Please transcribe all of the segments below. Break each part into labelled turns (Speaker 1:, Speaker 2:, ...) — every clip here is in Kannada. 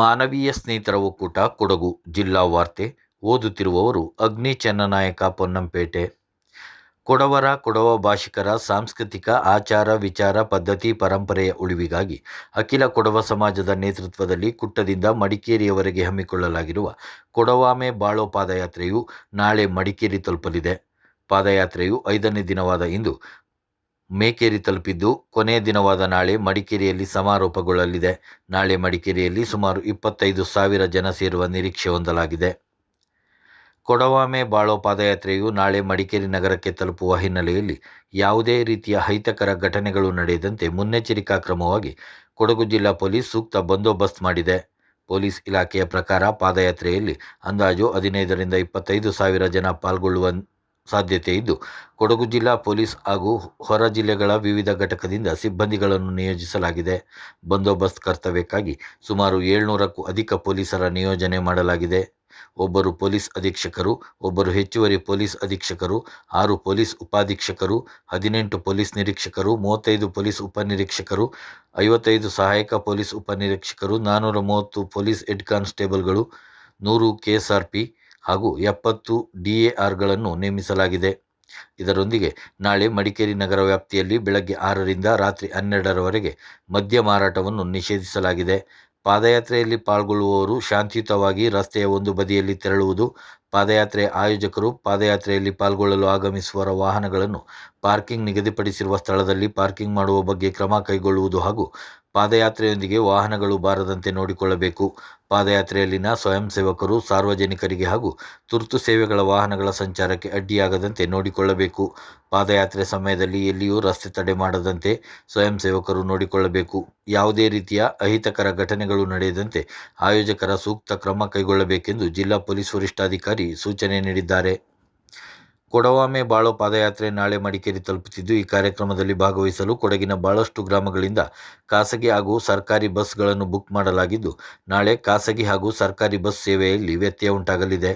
Speaker 1: ಮಾನವೀಯ ಸ್ನೇಹಿತರ ಒಕ್ಕೂಟ ಕೊಡಗು ಜಿಲ್ಲಾ ವಾರ್ತೆ. ಓದುತ್ತಿರುವವರು ಅಗ್ನಿ ಚನ್ನನಾಯಕ ಪೊನ್ನಂಪೇಟೆ. ಕೊಡವರ, ಕೊಡವ ಭಾಷಿಕರ ಸಾಂಸ್ಕೃತಿಕ ಆಚಾರ ವಿಚಾರ ಪದ್ಧತಿ ಪರಂಪರೆಯ ಉಳಿವಿಗಾಗಿ ಅಖಿಲ ಕೊಡವ ಸಮಾಜದ ನೇತೃತ್ವದಲ್ಲಿ ಕುಟ್ಟದಿಂದ ಮಡಿಕೇರಿಯವರೆಗೆ ಹಮ್ಮಿಕೊಳ್ಳಲಾಗಿರುವ ಕೊಡವಾಮೆ ಬಾಳೋ ಪಾದಯಾತ್ರೆಯು ನಾಳೆ ಮಡಿಕೇರಿ ತಲುಪಲಿದೆ. ಪಾದಯಾತ್ರೆಯು ಐದನೇ ದಿನವಾದ ಇಂದು ಮೇಕೇರಿ ತಲುಪಿದ್ದು ಕೊನೆಯ ದಿನವಾದ ನಾಳೆ ಮಡಿಕೇರಿಯಲ್ಲಿ ಸಮಾರೋಪಗೊಳ್ಳಲಿದೆ. ನಾಳೆ ಮಡಿಕೇರಿಯಲ್ಲಿ ಸುಮಾರು ಇಪ್ಪತ್ತೈದು ಸಾವಿರ ಜನ ಸೇರುವ ನಿರೀಕ್ಷೆ ಹೊಂದಲಾಗಿದೆ. ಕೊಡವಾಮೆ ಬಾಳೋ ಪಾದಯಾತ್ರೆಯು ನಾಳೆ ಮಡಿಕೇರಿ ನಗರಕ್ಕೆ ತಲುಪುವ ಹಿನ್ನೆಲೆಯಲ್ಲಿ ಯಾವುದೇ ರೀತಿಯ ಅಹಿತಕರ ಘಟನೆಗಳು ನಡೆಯದಂತೆ ಮುನ್ನೆಚ್ಚರಿಕಾ ಕ್ರಮವಾಗಿ ಕೊಡಗು ಜಿಲ್ಲಾ ಪೊಲೀಸ್ ಸೂಕ್ತ ಬಂದೋಬಸ್ತ್ ಮಾಡಿದೆ. ಪೊಲೀಸ್ ಇಲಾಖೆಯ ಪ್ರಕಾರ ಪಾದಯಾತ್ರೆಯಲ್ಲಿ ಅಂದಾಜು ಹದಿನೈದರಿಂದ ಇಪ್ಪತ್ತೈದು ಸಾವಿರ ಜನ ಪಾಲ್ಗೊಳ್ಳುವ ಸಾಧ್ಯತೆ ಇದ್ದು, ಕೊಡಗು ಜಿಲ್ಲಾ ಪೊಲೀಸ್ ಹಾಗೂ ಹೊರ ಜಿಲ್ಲೆಗಳ ವಿವಿಧ ಘಟಕದಿಂದ ಸಿಬ್ಬಂದಿಗಳನ್ನು ನಿಯೋಜಿಸಲಾಗಿದೆ. ಬಂದೋಬಸ್ತ್ ಕರ್ತವ್ಯಕ್ಕಾಗಿ ಸುಮಾರು ಏಳ್ನೂರಕ್ಕೂ ಅಧಿಕ ಪೊಲೀಸರ ನಿಯೋಜನೆ ಮಾಡಲಾಗಿದೆ. ಒಬ್ಬರು ಪೊಲೀಸ್ ಅಧೀಕ್ಷಕರು, ಒಬ್ಬರು ಹೆಚ್ಚುವರಿ ಪೊಲೀಸ್ ಅಧೀಕ್ಷಕರು, ಆರು ಪೊಲೀಸ್ ಉಪಾಧೀಕ್ಷಕರು, ಹದಿನೆಂಟು ಪೊಲೀಸ್ ನಿರೀಕ್ಷಕರು, ಮೂವತ್ತೈದು ಪೊಲೀಸ್ ಉಪನಿರೀಕ್ಷಕರು, ಐವತ್ತೈದು ಸಹಾಯಕ ಪೊಲೀಸ್ ಉಪನಿರೀಕ್ಷಕರು ನಾನ್ನೂರ ಮೂವತ್ತು ಪೊಲೀಸ್ ಹೆಡ್ ಕಾನ್ಸ್ಟೇಬಲ್ಗಳು, ನೂರು ಕೆಎಸ್ಆರ್ಪಿ ಹಾಗೂ ಎಪ್ಪತ್ತು ಡಿಎಆರ್ಗಳನ್ನು ನೇಮಿಸಲಾಗಿದೆ. ಇದರೊಂದಿಗೆ ನಾಳೆ ಮಡಿಕೇರಿ ನಗರ ವ್ಯಾಪ್ತಿಯಲ್ಲಿ ಬೆಳಗ್ಗೆ ಆರರಿಂದ ರಾತ್ರಿ ಹನ್ನೆರಡರವರೆಗೆ ಮದ್ಯ ಮಾರಾಟವನ್ನು ನಿಷೇಧಿಸಲಾಗಿದೆ. ಪಾದಯಾತ್ರೆಯಲ್ಲಿ ಪಾಲ್ಗೊಳ್ಳುವವರು ಶಾಂತಿಯುತವಾಗಿ ರಸ್ತೆಯ ಒಂದು ಬದಿಯಲ್ಲಿ ತೆರಳುವುದು, ಪಾದಯಾತ್ರೆ ಆಯೋಜಕರು ಪಾದಯಾತ್ರೆಯಲ್ಲಿ ಪಾಲ್ಗೊಳ್ಳಲು ಆಗಮಿಸುವರ ವಾಹನಗಳನ್ನು ಪಾರ್ಕಿಂಗ್ ನಿಗದಿಪಡಿಸಿರುವ ಸ್ಥಳದಲ್ಲಿ ಪಾರ್ಕಿಂಗ್ ಮಾಡುವ ಬಗ್ಗೆ ಕ್ರಮ ಕೈಗೊಳ್ಳುವುದು ಹಾಗೂ ಪಾದಯಾತ್ರೆಯೊಂದಿಗೆ ವಾಹನಗಳು ಬಾರದಂತೆ ನೋಡಿಕೊಳ್ಳಬೇಕು. ಪಾದಯಾತ್ರೆಯಲ್ಲಿನ ಸ್ವಯಂ ಸೇವಕರು, ಸಾರ್ವಜನಿಕರಿಗೆ ಹಾಗೂ ತುರ್ತು ಸೇವೆಗಳ ವಾಹನಗಳ ಸಂಚಾರಕ್ಕೆ ಅಡ್ಡಿಯಾಗದಂತೆ ನೋಡಿಕೊಳ್ಳಬೇಕು. ಪಾದಯಾತ್ರೆ ಸಮಯದಲ್ಲಿ ಎಲ್ಲಿಯೂ ರಸ್ತೆ ತಡೆ ಮಾಡದಂತೆ ಸ್ವಯಂ ಸೇವಕರು ನೋಡಿಕೊಳ್ಳಬೇಕು. ಯಾವುದೇ ರೀತಿಯ ಅಹಿತಕರ ಘಟನೆಗಳು ನಡೆಯದಂತೆ ಆಯೋಜಕರ ಸೂಕ್ತ ಕ್ರಮ ಕೈಗೊಳ್ಳಬೇಕೆಂದು ಜಿಲ್ಲಾ ಪೊಲೀಸ್ ವರಿಷ್ಠಾಧಿಕಾರಿ ಸೂಚನೆ ನೀಡಿದ್ದಾರೆ. ಕೊಡವಾಮೆ ಬಾಳೋ ಪಾದಯಾತ್ರೆ ನಾಳೆ ಮಡಿಕೇರಿ ತಲುಪುತ್ತಿದ್ದು, ಈ ಕಾರ್ಯಕ್ರಮದಲ್ಲಿ ಭಾಗವಹಿಸಲು ಕೊಡಗಿನ ಬಹಳಷ್ಟು ಗ್ರಾಮಗಳಿಂದ ಖಾಸಗಿ ಹಾಗೂ ಸರ್ಕಾರಿ ಬಸ್ಗಳನ್ನು ಬುಕ್ ಮಾಡಲಾಗಿದ್ದು, ನಾಳೆ ಖಾಸಗಿ ಹಾಗೂ ಸರ್ಕಾರಿ ಬಸ್ ಸೇವೆಯಲ್ಲಿ ವ್ಯತ್ಯಯ ಉಂಟಾಗಲಿದೆ.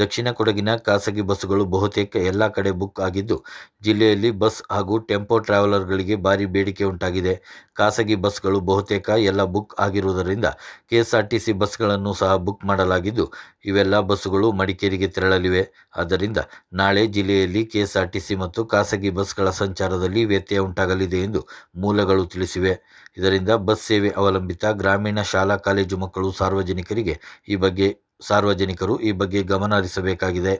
Speaker 1: ದಕ್ಷಿಣ ಕೊಡಗಿನ ಖಾಸಗಿ ಬಸ್ಸುಗಳು ಬಹುತೇಕ ಎಲ್ಲ ಕಡೆ ಬುಕ್ ಆಗಿದ್ದು, ಜಿಲ್ಲೆಯಲ್ಲಿ ಬಸ್ ಹಾಗೂ ಟೆಂಪೋ ಟ್ರಾವೆಲರ್ಗಳಿಗೆ ಭಾರಿ ಬೇಡಿಕೆ ಉಂಟಾಗಿದೆ. ಖಾಸಗಿ ಬಸ್ಗಳು ಬಹುತೇಕ ಎಲ್ಲ ಬುಕ್ ಆಗಿರುವುದರಿಂದ ಕೆಎಸ್ಆರ್ಟಿಸಿ ಬಸ್ಗಳನ್ನು ಸಹ ಬುಕ್ ಮಾಡಲಾಗಿದ್ದು, ಇವೆಲ್ಲ ಬಸ್ಸುಗಳು ಮಡಿಕೇರಿಗೆ ತೆರಳಲಿವೆ. ಆದ್ದರಿಂದ ನಾಳೆ ಜಿಲ್ಲೆಯಲ್ಲಿ ಕೆಎಸ್ಆರ್ಟಿಸಿ ಮತ್ತು ಖಾಸಗಿ ಬಸ್ಗಳ ಸಂಚಾರದಲ್ಲಿ ವ್ಯತ್ಯಯ ಉಂಟಾಗಲಿದೆ ಎಂದು ಮೂಲಗಳು ತಿಳಿಸಿವೆ. ಇದರಿಂದ ಬಸ್ ಸೇವೆ ಅವಲಂಬಿತ ಗ್ರಾಮೀಣ ಶಾಲಾ ಕಾಲೇಜು ಮಕ್ಕಳು ಸಾರ್ವಜನಿಕರಿಗೆ ಈ ಬಗ್ಗೆ, ಸಾರ್ವಜನಿಕರು ಈ ಬಗ್ಗೆ ಗಮನ ಹರಿಸಬೇಕಾಗಿದೆ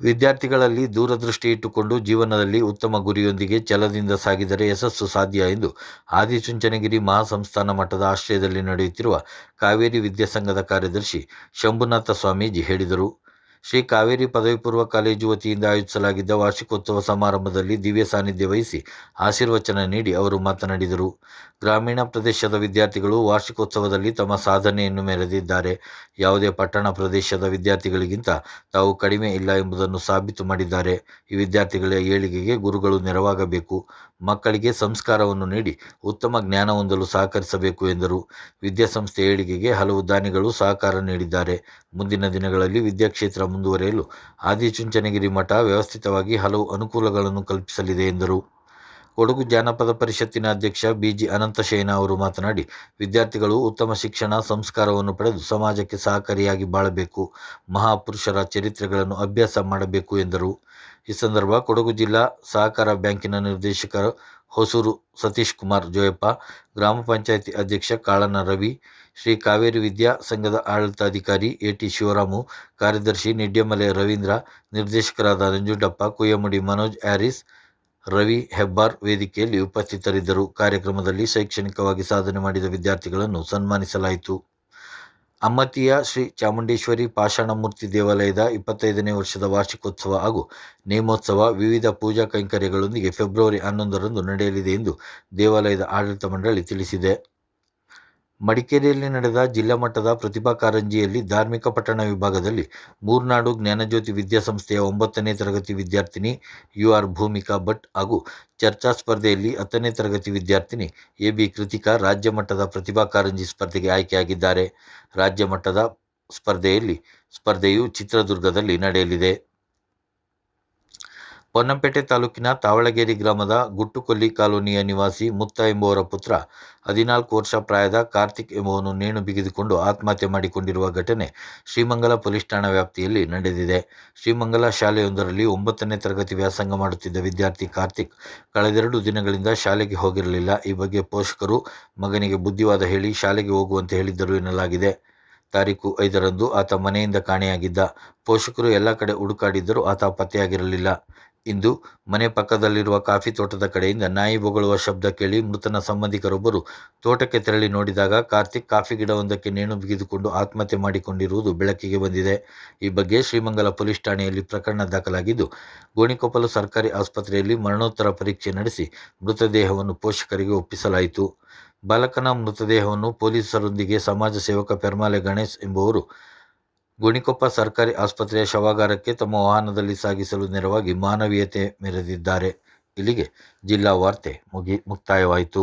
Speaker 1: ವಿದ್ಯಾರ್ಥಿಗಳಲ್ಲಿ ದೂರದೃಷ್ಟಿ ಇಟ್ಟುಕೊಂಡು ಜೀವನದಲ್ಲಿ ಉತ್ತಮ ಗುರಿಯೊಂದಿಗೆ ಛಲದಿಂದ ಸಾಗಿದರೆ ಯಶಸ್ಸು ಸಾಧ್ಯ ಎಂದು ಆದಿಚುಂಚನಗಿರಿ ಮಹಾಸಂಸ್ಥಾನ ಮಠದ ಆಶ್ರಯದಲ್ಲಿ ನಡೆಯುತ್ತಿರುವ ಕಾವೇರಿ ವಿದ್ಯಾಸಂಘದ ಕಾರ್ಯದರ್ಶಿ ಶಂಭುನಾಥ ಸ್ವಾಮೀಜಿ ಹೇಳಿದರು. ಶ್ರೀ ಕಾವೇರಿ ಪದವಿ ಪೂರ್ವ ಕಾಲೇಜು ವತಿಯಿಂದ ಆಯೋಜಿಸಲಾಗಿದ್ದ ವಾರ್ಷಿಕೋತ್ಸವ ಸಮಾರಂಭದಲ್ಲಿ ದಿವ್ಯ ಸಾನ್ನಿಧ್ಯ ವಹಿಸಿ ಆಶೀರ್ವಚನ ನೀಡಿ ಅವರು ಮಾತನಾಡಿದರು. ಗ್ರಾಮೀಣ ಪ್ರದೇಶದ ವಿದ್ಯಾರ್ಥಿಗಳು ವಾರ್ಷಿಕೋತ್ಸವದಲ್ಲಿ ತಮ್ಮ ಸಾಧನೆಯನ್ನು ಮೆರೆದಿದ್ದಾರೆ. ಯಾವುದೇ ಪಟ್ಟಣ ಪ್ರದೇಶದ ವಿದ್ಯಾರ್ಥಿಗಳಿಗಿಂತ ತಾವು ಕಡಿಮೆ ಇಲ್ಲ ಎಂಬುದನ್ನು ಸಾಬೀತು ಮಾಡಿದ್ದಾರೆ. ಈ ವಿದ್ಯಾರ್ಥಿಗಳ ಏಳಿಗೆಗೆ ಗುರುಗಳು ನೆರವಾಗಬೇಕು. ಮಕ್ಕಳಿಗೆ ಸಂಸ್ಕಾರವನ್ನು ನೀಡಿ ಉತ್ತಮ ಜ್ಞಾನ ಹೊಂದಲು ಸಹಕರಿಸಬೇಕು ಎಂದರು. ವಿದ್ಯಾಸಂಸ್ಥೆ ಏಳಿಗೆಗೆ ಹಲವು ದಾನಿಗಳು ಸಹಕಾರ ನೀಡಿದ್ದಾರೆ. ಮುಂದಿನ ದಿನಗಳಲ್ಲಿ ವಿದ್ಯಾಕ್ಷೇತ್ರ ಮುಂದುವರಿಯಲು ಆದಿಚುಂಚನಗಿರಿ ಮಠ ವ್ಯವಸ್ಥಿತವಾಗಿ ಹಲವು ಅನುಕೂಲಗಳನ್ನು ಕಲ್ಪಿಸಲಿದೆ ಎಂದರು. ಕೊಡಗು ಜಾನಪದ ಪರಿಷತ್ತಿನ ಅಧ್ಯಕ್ಷ ಬಿಜಿ ಅನಂತಶಯನ ಅವರು ಮಾತನಾಡಿ, ವಿದ್ಯಾರ್ಥಿಗಳು ಉತ್ತಮ ಶಿಕ್ಷಣ, ಸಂಸ್ಕಾರವನ್ನು ಪಡೆದು ಸಮಾಜಕ್ಕೆ ಸಹಕಾರಿಯಾಗಿ ಬಾಳಬೇಕು, ಮಹಾಪುರುಷರ ಚರಿತ್ರೆಗಳನ್ನು ಅಭ್ಯಾಸ ಮಾಡಬೇಕು ಎಂದರು. ಈ ಸಂದರ್ಭ ಕೊಡಗು ಜಿಲ್ಲಾ ಸಹಕಾರ ಬ್ಯಾಂಕಿನ ನಿರ್ದೇಶಕ ಹೊಸೂರು ಸತೀಶ್ ಕುಮಾರ್ ಜೋಯಪ್ಪ, ಗ್ರಾಮ ಪಂಚಾಯಿತಿ ಅಧ್ಯಕ್ಷ ಕಾಳನ ರವಿ ಶ್ರೀ ಕಾವೇರಿ ವಿದ್ಯಾ ಸಂಘದ ಆಡಳಿತಾಧಿಕಾರಿ ಎಟಿ ಶಿವರಾಮು, ಕಾರ್ಯದರ್ಶಿ ನಿಡ್ಯಮಲೆ ರವೀಂದ್ರ, ನಿರ್ದೇಶಕರಾದ ನಂಜುಂಡಪ್ಪ ಕುಯ್ಯಮುಡಿ ಮನೋಜ್, ಹ್ಯಾರಿಸ್, ರವಿ ಹೆಬ್ಬಾರ್ ವೇದಿಕೆಯಲ್ಲಿ ಉಪಸ್ಥಿತರಿದ್ದರು. ಕಾರ್ಯಕ್ರಮದಲ್ಲಿ ಶೈಕ್ಷಣಿಕವಾಗಿ ಸಾಧನೆ ಮಾಡಿದ ವಿದ್ಯಾರ್ಥಿಗಳನ್ನು ಸನ್ಮಾನಿಸಲಾಯಿತು. ಅಮ್ಮತಿಯ ಶ್ರೀ ಚಾಮುಂಡೇಶ್ವರಿ ಪಾಷಾಣಮೂರ್ತಿ ದೇವಾಲಯದ ಇಪ್ಪತ್ತೈದನೇ ವರ್ಷದ ವಾರ್ಷಿಕೋತ್ಸವ ಹಾಗೂ ನೇಮೋತ್ಸವ ವಿವಿಧ ಪೂಜಾ ಕೈಂಕರ್ಯಗಳೊಂದಿಗೆ ಫೆಬ್ರವರಿ ಹನ್ನೊಂದರಂದು ನಡೆಯಲಿದೆ ಎಂದು ದೇವಾಲಯದ ಆಡಳಿತ ಮಂಡಳಿ ತಿಳಿಸಿದೆ. ಮಡಿಕೇರಿಯಲ್ಲಿ ನಡೆದ ಜಿಲ್ಲಾ ಮಟ್ಟದ ಪ್ರತಿಭಾ ಕಾರಂಜಿಯಲ್ಲಿ ಧಾರ್ಮಿಕ ಪಠಣ ವಿಭಾಗದಲ್ಲಿ ಮೂರ್ನಾಡು ಜ್ಞಾನಜ್ಯೋತಿ ವಿದ್ಯಾಸಂಸ್ಥೆಯ ಒಂಬತ್ತನೇ ತರಗತಿ ವಿದ್ಯಾರ್ಥಿನಿ ಯು ಆರ್ ಭೂಮಿಕಾ ಭಟ್ ಹಾಗೂ ಚರ್ಚಾ ಸ್ಪರ್ಧೆಯಲ್ಲಿ ಹತ್ತನೇ ತರಗತಿ ವಿದ್ಯಾರ್ಥಿನಿ ಎ ಬಿ ಕೃತಿಕಾ ರಾಜ್ಯ ಮಟ್ಟದ ಪ್ರತಿಭಾ ಕಾರಂಜಿ ಸ್ಪರ್ಧೆಗೆ ಆಯ್ಕೆಯಾಗಿದ್ದಾರೆ. ರಾಜ್ಯ ಮಟ್ಟದ ಸ್ಪರ್ಧೆಯಲ್ಲಿ ಸ್ಪರ್ಧೆಯು ಚಿತ್ರದುರ್ಗದಲ್ಲಿ ನಡೆಯಲಿದೆ. ಪೊನ್ನಂಪೇಟೆ ತಾಲೂಕಿನ ತಾವಳಗೇರಿ ಗ್ರಾಮದ ಗುಟ್ಟುಕೊಲ್ಲಿ ಕಾಲೋನಿಯ ನಿವಾಸಿ ಮುತ್ತ ಎಂಬುವರ ಪುತ್ರ ಹದಿನಾಲ್ಕು ವರ್ಷ ಪ್ರಾಯದ ಕಾರ್ತಿಕ್ ಎಂಬುವನು ನೇಣು ಬಿಗಿದುಕೊಂಡು ಆತ್ಮಹತ್ಯೆ ಮಾಡಿಕೊಂಡಿರುವ ಘಟನೆ ಶ್ರೀಮಂಗಲ ಪೊಲೀಸ್ ಠಾಣಾ ವ್ಯಾಪ್ತಿಯಲ್ಲಿ ನಡೆದಿದೆ. ಶ್ರೀಮಂಗಲ ಶಾಲೆಯೊಂದರಲ್ಲಿ ಒಂಬತ್ತನೇ ತರಗತಿ ವ್ಯಾಸಂಗ ಮಾಡುತ್ತಿದ್ದ ವಿದ್ಯಾರ್ಥಿ ಕಾರ್ತಿಕ್ ಕಳೆದೆರಡು ದಿನಗಳಿಂದ ಶಾಲೆಗೆ ಹೋಗಿರಲಿಲ್ಲ. ಈ ಬಗ್ಗೆ ಪೋಷಕರು ಮಗನಿಗೆ ಬುದ್ಧಿವಾದ ಹೇಳಿ ಶಾಲೆಗೆ ಹೋಗುವಂತೆ ಹೇಳಿದ್ದರು ಎನ್ನಲಾಗಿದೆ. ತಾರೀಕು ಐದರಂದು ಆತ ಮನೆಯಿಂದ ಕಾಣೆಯಾಗಿದ್ದ. ಪೋಷಕರು ಎಲ್ಲ ಕಡೆ ಹುಡುಕಾಡಿದ್ದರೂ ಆತ ಪತ್ತೆಯಾಗಿರಲಿಲ್ಲ. ಇಂದು ಮನೆ ಪಕ್ಕದಲ್ಲಿರುವ ಕಾಫಿ ತೋಟದ ಕಡೆಯಿಂದ ನಾಯಿ ಬೊಗಳುವ ಶಬ್ದ ಕೇಳಿ ಮೃತನ ಸಂಬಂಧಿಕರೊಬ್ಬರು ತೋಟಕ್ಕೆ ತೆರಳಿ ನೋಡಿದಾಗ ಕಾರ್ತಿಕ್ ಕಾಫಿ ಗಿಡವೊಂದಕ್ಕೆ ನೇಣು ಬಿಗಿದುಕೊಂಡು ಆತ್ಮಹತ್ಯೆ ಮಾಡಿಕೊಂಡಿರುವುದು ಬೆಳಕಿಗೆ ಬಂದಿದೆ. ಈ ಬಗ್ಗೆ ಶ್ರೀಮಂಗಲ ಪೊಲೀಸ್ ಠಾಣೆಯಲ್ಲಿ ಪ್ರಕರಣ ದಾಖಲಾಗಿದ್ದು, ಗೋಣಿಕೊಪ್ಪಲು ಸರ್ಕಾರಿ ಆಸ್ಪತ್ರೆಯಲ್ಲಿ ಮರಣೋತ್ತರ ಪರೀಕ್ಷೆ ನಡೆಸಿ ಮೃತದೇಹವನ್ನು ಪೋಷಕರಿಗೆ ಒಪ್ಪಿಸಲಾಯಿತು. ಬಾಲಕನ ಮೃತದೇಹವನ್ನು ಪೊಲೀಸರೊಂದಿಗೆ ಸಮಾಜ ಸೇವಕ ಪೆರ್ಮಾಲೆ ಗಣೇಶ್ ಎಂಬುವರು ಗೋಣಿಕೊಪ್ಪ ಸರ್ಕಾರಿ ಆಸ್ಪತ್ರೆಯ ಶವಾಗಾರಕ್ಕೆ ತಮ್ಮ ವಾಹನದಲ್ಲಿ ಸಾಗಿಸಲು ನೆರವಾಗಿ ಮಾನವೀಯತೆ ಮೆರೆದಿದ್ದಾರೆ. ಇಲ್ಲಿಗೆ ಜಿಲ್ಲಾ ವಾರ್ತೆ ಮುಗಿ ಮುಕ್ತಾಯವಾಯಿತು.